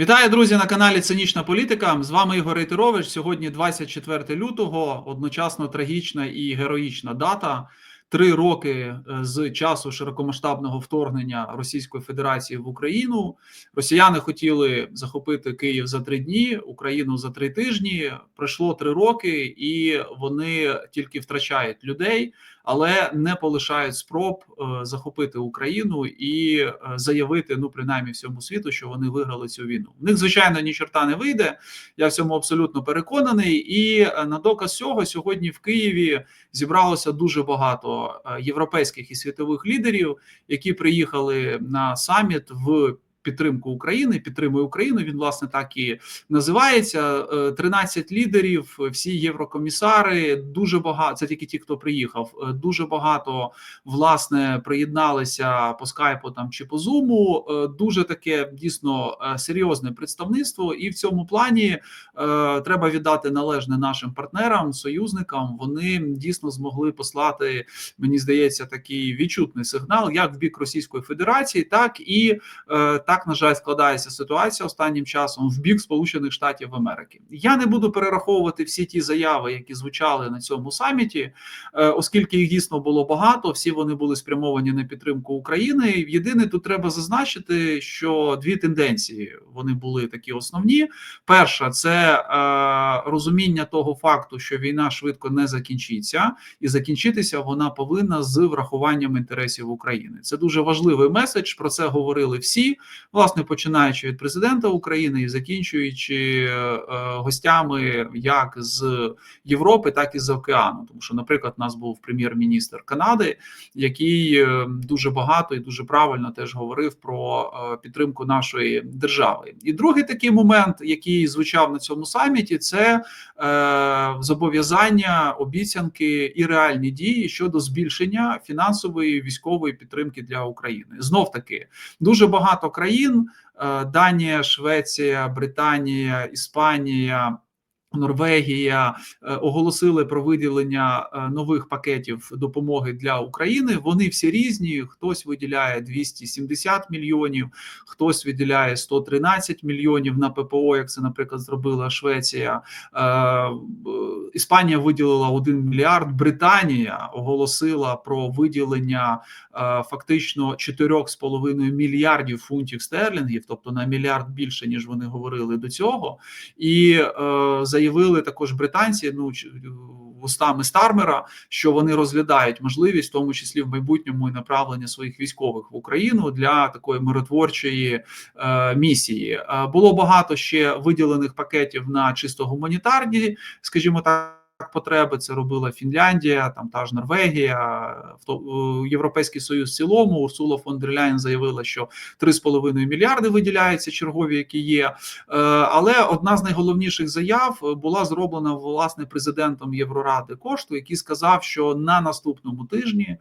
Вітаю, друзі, на каналі Цинічна Політика. З вами Ігор Рейтерович. Сьогодні 24 лютого, одночасно трагічна і героїчна дата. Три роки е, з часу широкомасштабного вторгнення Російської Федерації в Україну. Росіяни хотіли захопити Київ за три дні, Україну за три тижні. Пройшло три роки, і вони тільки втрачають людей, але не полишають спроб е, захопити Україну і е, заявити, ну принаймні всьому світу, що вони виграли цю війну. В них звичайно ні чорта не вийде. Я в цьому абсолютно переконаний. І на доказ цього сьогодні в Києві зібралося дуже багато європейських і світових лідерів, які приїхали на саміт в підтримку України. Підтримує Україну. Він власне так і називається. 13 лідерів, всі єврокомісари. Дуже багато це тільки ті, хто приїхав. Дуже багато власне приєдналися по скайпу там чи по зуму. Дуже таке дійсно серйозне представництво, і в цьому плані треба віддати належне нашим партнерам, союзникам. Вони дійсно змогли послати, мені здається, такий відчутний сигнал, як в бік Російської Федерації, так і так на жаль складається ситуація останнім часом в бік Сполучених Штатів Америки. Я не буду перераховувати всі ті заяви, які звучали на цьому саміті, е, оскільки їх дійсно було багато. Всі вони були спрямовані на підтримку України. Єдине, тут треба зазначити, що дві тенденції вони були такі основні. Перша це е, розуміння того факту, що війна швидко не закінчиться, і закінчитися вона повинна з врахуванням інтересів України. Це дуже важливий меседж. Про це говорили всі власне починаючи від президента України і закінчуючи е, гостями як з Європи, так і з океану. Тому що, наприклад, у нас був прем'єр-міністр Канади, який е, дуже багато і дуже правильно теж говорив про е, підтримку нашої держави. І другий такий момент, який звучав на цьому саміті, це зобов'язання, обіцянки і реальні дії щодо збільшення фінансової військової підтримки для України. Знов таки дуже багато країн країн: е, Данія, Швеція, Британія, Іспанія. Норвегія е, оголосили про виділення е, нових пакетів допомоги для України. Вони всі різні. Хтось виділяє 270 мільйонів, хтось виділяє 113 мільйонів на ППО. Як це, наприклад, зробила Швеція. Іспанія виділила 1 мільярд. Британія оголосила про виділення фактично 4,5 мільярдів фунтів стерлінгів, тобто на мільярд більше ніж вони говорили до цього, і е, заявили також британці. Ну вустами Стармера, що вони розглядають можливість, в тому числі в майбутньому і направлення своїх військових в Україну для такої миротворчої е, місії. Е, було багато ще виділених пакетів на чисто гуманітарні, скажімо так потреби. Це робила Фінляндія, там та ж Норвегія, Європейський Союз в цілому. Урсула фон дер Ляйн заявила, що 3,5 мільярди виділяються чергові, які є. Е, але одна з найголовніших заяв була зроблена власне президентом Євроради кошту, який сказав, що на наступному тижні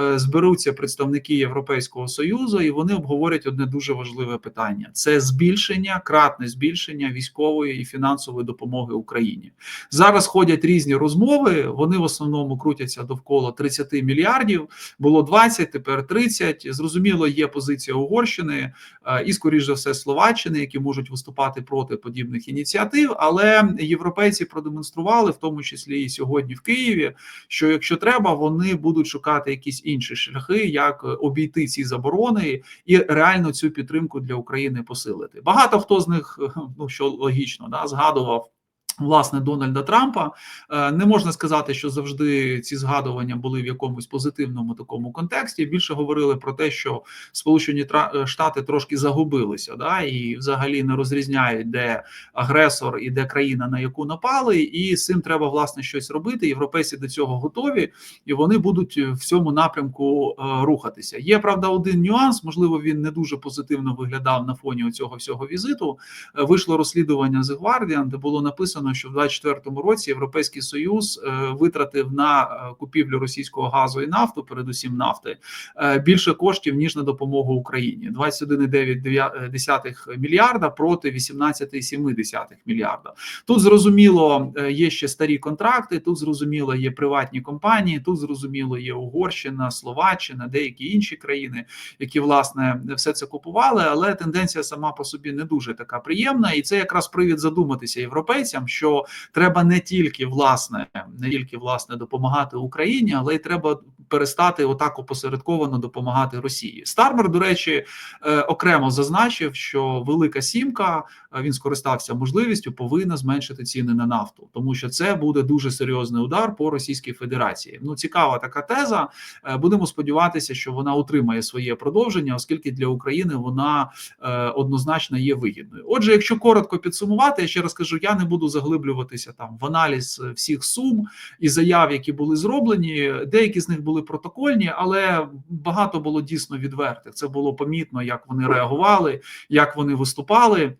е, зберуться представники Європейського союзу, і вони обговорять одне дуже важливе питання: це збільшення, кратне збільшення військової і фінансової допомоги Україні. Зараз ходять різні різні розмови. Вони в основному крутяться довкола 30 мільярдів. Було 20, тепер 30. Зрозуміло, є позиція Угорщини е, і, скоріш за все, Словаччини, які можуть виступати проти подібних ініціатив. Але європейці продемонстрували, в тому числі і сьогодні в Києві, що якщо треба, вони будуть шукати якісь інші шляхи, як обійти ці заборони і реально цю підтримку для України посилити. Багато хто з них, ну що логічно, да, згадував. Власне, Дональда Трампа е, не можна сказати, що завжди ці згадування були в якомусь позитивному такому контексті. Більше говорили про те, що Сполучені е, Штати трошки загубилися, да і взагалі не розрізняють, де агресор і де країна, на яку напали, і з цим треба власне щось робити. Європейці до цього готові, і вони будуть в цьому напрямку е, рухатися. Є правда, один нюанс. Можливо, він не дуже позитивно виглядав на фоні цього всього візиту. Вийшло розслідування The Guardian, де було написано підраховано, що в 2024 році Європейський Союз е, витратив на е, купівлю російського газу і нафту, передусім нафти, е, більше коштів ніж на допомогу Україні 21,9 мільярда проти 18,7 мільярда. Тут зрозуміло є ще старі контракти. Тут зрозуміло є приватні компанії. Тут зрозуміло є Угорщина, Словаччина, деякі інші країни, які власне все це купували. Але тенденція сама по собі не дуже така приємна, і це якраз привід задуматися європейцям, що треба не тільки власне, не тільки власне допомагати Україні, але й треба перестати отак опосередковано допомагати Росії. Стармер, до речі, е, окремо зазначив, що велика сімка е, він скористався можливістю, повинна зменшити ціни на нафту, тому що це буде дуже серйозний удар по Російській Федерації. Ну цікава така теза. Е, Будемо сподіватися, що вона отримає своє продовження, оскільки для України вона однозначно є вигідною. Отже, якщо коротко підсумувати, я ще раз кажу, я не буду заглиблюватися там в аналіз всіх сум і заяв, які були зроблені. Деякі з них були протокольні, але багато було дійсно відвертих. Це було помітно, як вони реагували, як вони виступали.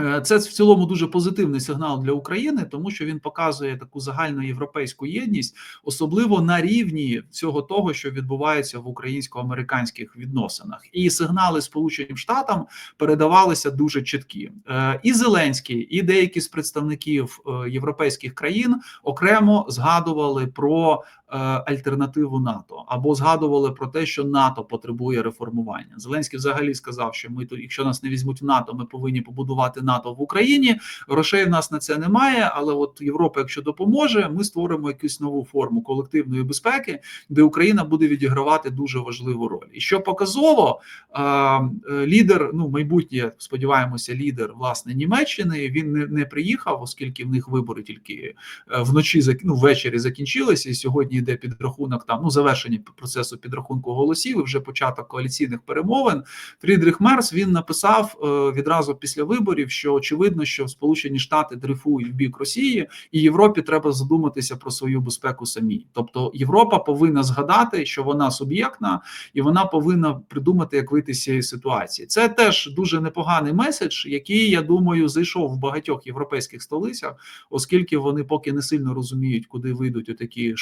Е, Це в цілому дуже позитивний сигнал для України, тому що він показує таку загальноєвропейську єдність, особливо на рівні всього того, що відбувається в українсько-американських відносинах, і сигнали Сполученим Штатам передавалися дуже чіткі. Е, І Зеленський, і деякі з представників е, європейських країн окремо згадували про альтернативу НАТО або згадували про те, що НАТО потребує реформування. Зеленський взагалі сказав, що ми тут, якщо нас не візьмуть в НАТО, ми повинні побудувати НАТО в Україні. Грошей в нас на це немає. Але от Європа, якщо допоможе, ми створимо якусь нову форму колективної безпеки, де Україна буде відігравати дуже важливу роль. І що показово, е, е, лідер, ну майбутнє, сподіваємося, лідер власне Німеччини. Він не, не приїхав, оскільки в них вибори тільки е, вночі ну, ввечері закінчилися, і сьогодні йде підрахунок там ну завершення процесу підрахунку голосів. і Вже початок коаліційних перемовин. Фрідріх Мерс він написав е, відразу після виборів, що очевидно, що Сполучені Штати дрейфують в бік Росії, і Європі треба задуматися про свою безпеку самі. Тобто Європа повинна згадати, що вона суб'єктна, і вона повинна придумати, як вийти з цієї ситуації. Це теж дуже непоганий меседж, який я думаю зайшов в багатьох європейських столицях, оскільки вони поки не сильно розуміють, куди вийдуть отакі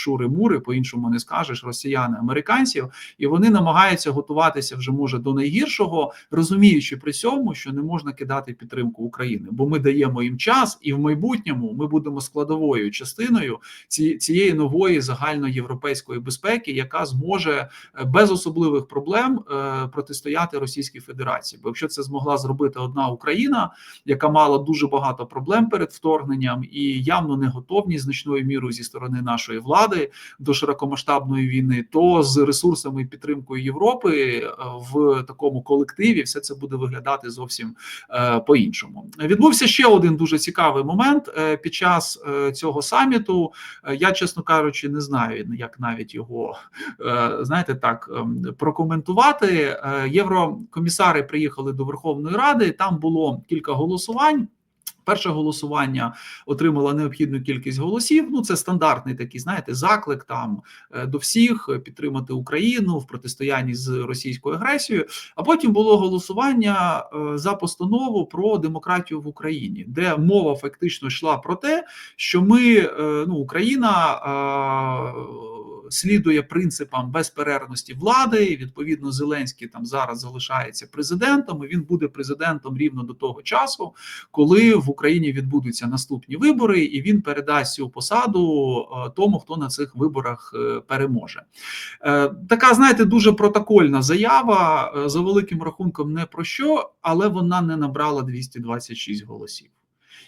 шури-мури, по-іншому не скажеш, росіяни, американців, і вони намагаються готуватися вже може до найгіршого, розуміючи при цьому, що не можна кидати підтримку України, бо ми даємо їм час, і в майбутньому ми будемо складовою частиною цієї нової загальноєвропейської безпеки, яка зможе е, без особливих проблем е, протистояти Російській Федерації. Бо якщо це змогла зробити одна Україна, яка мала дуже багато проблем перед вторгненням і явно не готовність значною мірою зі сторони нашої влади до широкомасштабної війни, то з ресурсами і підтримкою Європи е, в такому колективі все це буде виглядати зовсім е, по-іншому. Відбувся ще один дуже цікавий момент е, під час цього саміту. Я, чесно кажучи, не знаю, як навіть його знаєте так ем, прокоментувати. Єврокомісари приїхали до Верховної Ради. Там було кілька голосувань. Перше голосування отримало необхідну кількість голосів. Ну це стандартний такий, знаєте, заклик там е, до всіх підтримати Україну в протистоянні з російською агресією. А потім було голосування е, за постанову про демократію в Україні, де мова фактично йшла про те, що ми, е, ну Україна. Слідує принципам безперервності влади. і, Відповідно, Зеленський там зараз залишається президентом. і Він буде президентом рівно до того часу, коли в Україні відбудуться наступні вибори, і він передасть цю посаду е, тому, хто на цих виборах е, переможе. Е, Така, знаєте, дуже протокольна заява за великим рахунком не про що, але вона не набрала 226 голосів.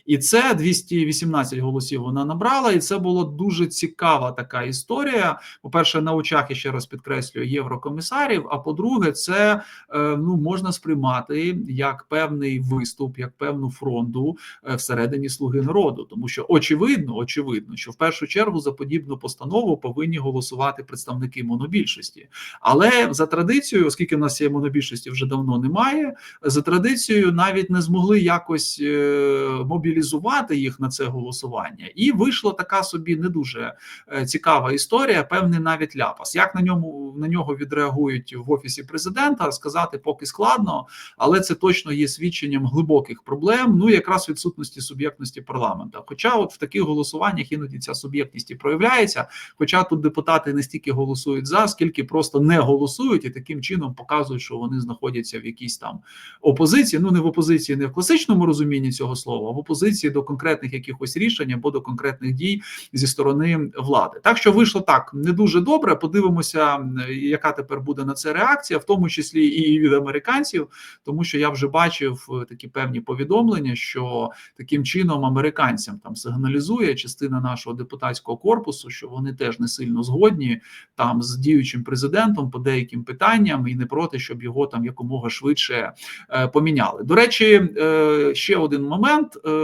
І це 218 голосів вона набрала, і це була дуже цікава така історія. По-перше, на очах я ще раз підкреслюю єврокомісарів. А по-друге, це е, ну можна сприймати як певний виступ, як певну фронту е, всередині слуги народу, тому що очевидно, очевидно, що в першу чергу за подібну постанову повинні голосувати представники монобільшості. Але за традицією, оскільки в нас цієї монобільшості вже давно немає, за традицією навіть не змогли якось е, змобілізувати їх на це голосування, і вийшла така собі не дуже е, цікава історія. Певний навіть ляпас. Як на ньому на нього відреагують в офісі президента, сказати поки складно, але це точно є свідченням глибоких проблем. Ну якраз відсутності суб'єктності парламента. Хоча, от в таких голосуваннях іноді ця суб'єктність і проявляється. Хоча тут депутати не стільки голосують за, скільки просто не голосують і таким чином показують, що вони знаходяться в якійсь там опозиції. Ну не в опозиції, не в класичному розумінні цього слова, а в опозиції до конкретних якихось рішень або до конкретних дій зі сторони влади. Так що вийшло так не дуже добре. Подивимося, яка тепер буде на це реакція, в тому числі і від американців, тому що я вже бачив е, такі певні повідомлення, що таким чином американцям там сигналізує частина нашого депутатського корпусу, що вони теж не сильно згодні там з діючим президентом по деяким питанням і не проти, щоб його там якомога швидше е, поміняли. До речі, е, ще один момент.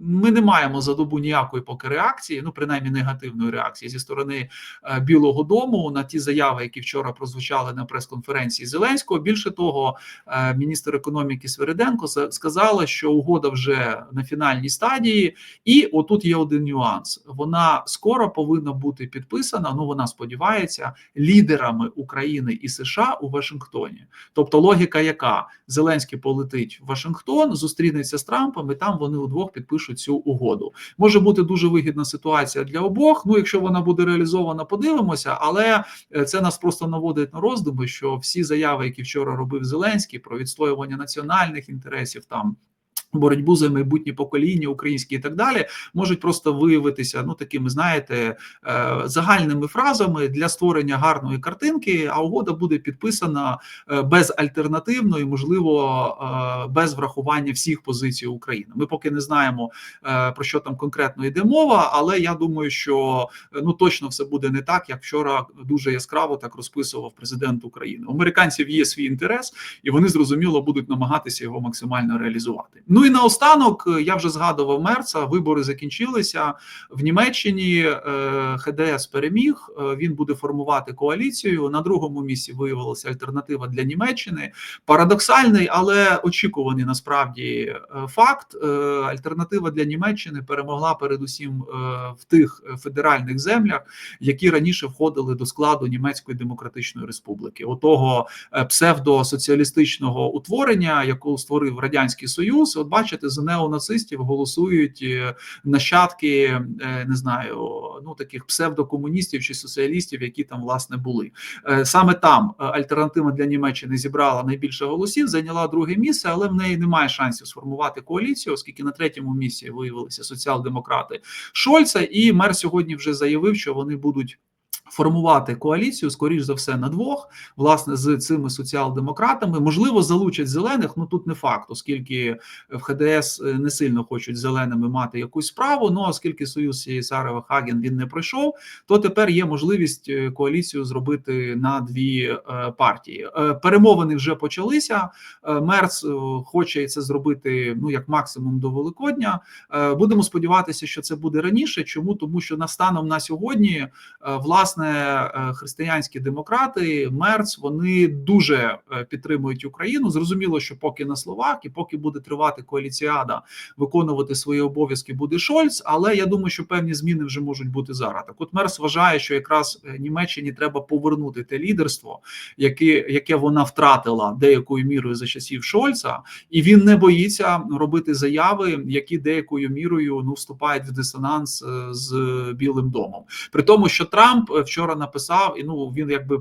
ми не маємо за добу ніякої поки реакції, ну принаймні негативної реакції зі сторони е, Білого Дому на ті заяви, які вчора прозвучали на прес-конференції Зеленського. Більше того, е, міністр економіки Свериденко сказала, що угода вже на фінальній стадії, і отут є один нюанс: вона скоро повинна бути підписана. Ну вона сподівається лідерами України і США у Вашингтоні. Тобто, логіка, яка Зеленський полетить в Вашингтон, зустрінеться з Трампом, і там вони удвох підпишуть цю угоду. Може бути дуже вигідна ситуація для обох. Ну, якщо вона буде реалізована, подивимося, але е, це нас просто наводить на роздуми, що всі заяви, які вчора робив Зеленський про відстоювання національних інтересів там. Боротьбу за майбутнє покоління українські і так далі можуть просто виявитися ну такими, знаєте, е, загальними фразами для створення гарної картинки. А угода буде підписана е, безальтернативно і, можливо, е, без врахування всіх позицій України. Ми поки не знаємо про що там конкретно йде мова, але я думаю, що ну точно все буде не так, як вчора дуже яскраво так розписував президент України. У американців є свій інтерес, і вони зрозуміло будуть намагатися його максимально реалізувати. Ну і наостанок е, я вже згадував Мерца. Вибори закінчилися в Німеччині. Е, ХДС переміг. Е, він буде формувати коаліцію. На другому місці виявилася альтернатива для Німеччини. Парадоксальний, але очікуваний насправді факт. Альтернатива для Німеччини перемогла передусім в тих федеральних землях, які раніше входили до складу Німецької демократичної республіки, отого псевдосоціалістичного утворення, яку створив радянський союз. Бачите, за неонацистів голосують е, нащадки, е, не знаю, ну таких псевдокомуністів чи соціалістів, які там власне були. Е, саме там альтернатива для Німеччини зібрала найбільше голосів, зайняла друге місце, але в неї немає шансів сформувати коаліцію, оскільки на третьому місці виявилися соціал-демократи Шольца, і мер сьогодні вже заявив, що вони будуть формувати коаліцію, скоріш за все, на двох, власне, з цими соціал-демократами. Можливо, залучать зелених. Ну тут не факт, оскільки в ХДС е, не сильно хочуть зеленими мати якусь справу. Ну оскільки союз Сарева Хаген він не пройшов, то тепер є можливість е, коаліцію зробити на дві е, партії. Перемовини вже почалися. Мерц хоче це зробити ну як максимум до Великодня. Будемо сподіватися, що це буде раніше. Чому тому, що на станом на сьогодні власне власне е, християнські демократи, Мерц, вони дуже е, підтримують Україну. Зрозуміло, що поки на словах і поки буде тривати коаліціада, виконувати свої обов'язки буде Шольц. Але я думаю, що певні зміни вже можуть бути зараз. Так, от Мерц вважає, що якраз е, Німеччині треба повернути те лідерство, яке яке вона втратила деякою мірою за часів Шольца, і він не боїться робити заяви, які деякою мірою ну вступають в дисонанс з Білим домом, при тому, що Трамп вчора написав, і ну він якби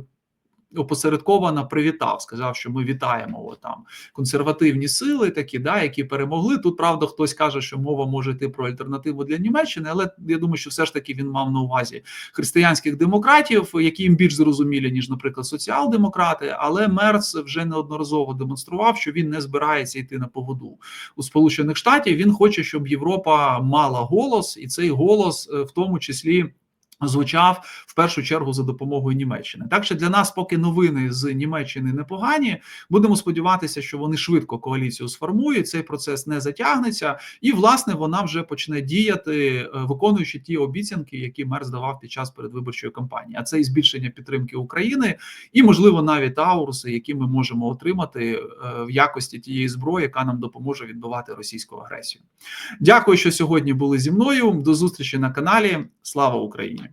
опосередковано привітав, сказав, що ми вітаємо о, там консервативні сили, такі да, які перемогли. Тут правда хтось каже, що мова може йти про альтернативу для Німеччини, але я думаю, що все ж таки він мав на увазі християнських демократів, які їм більш зрозумілі ніж, наприклад, соціал-демократи. Але Мерц вже неодноразово демонстрував, що він не збирається йти на поводу у Сполучених Штатів. Він хоче, щоб Європа мала голос, і цей голос е, в тому числі Звучав в першу чергу за допомогою Німеччини. Так що для нас, поки новини з Німеччини непогані, будемо сподіватися, що вони швидко коаліцію сформують. Цей процес не затягнеться, і власне вона вже почне діяти, е, виконуючи ті обіцянки, які мер здавав під час передвиборчої кампанії. А це і збільшення підтримки України, і можливо навіть тауруси, які ми можемо отримати е, в якості тієї зброї, яка нам допоможе відбивати російську агресію. Дякую, що сьогодні були зі мною. До зустрічі на каналі. Слава Україні!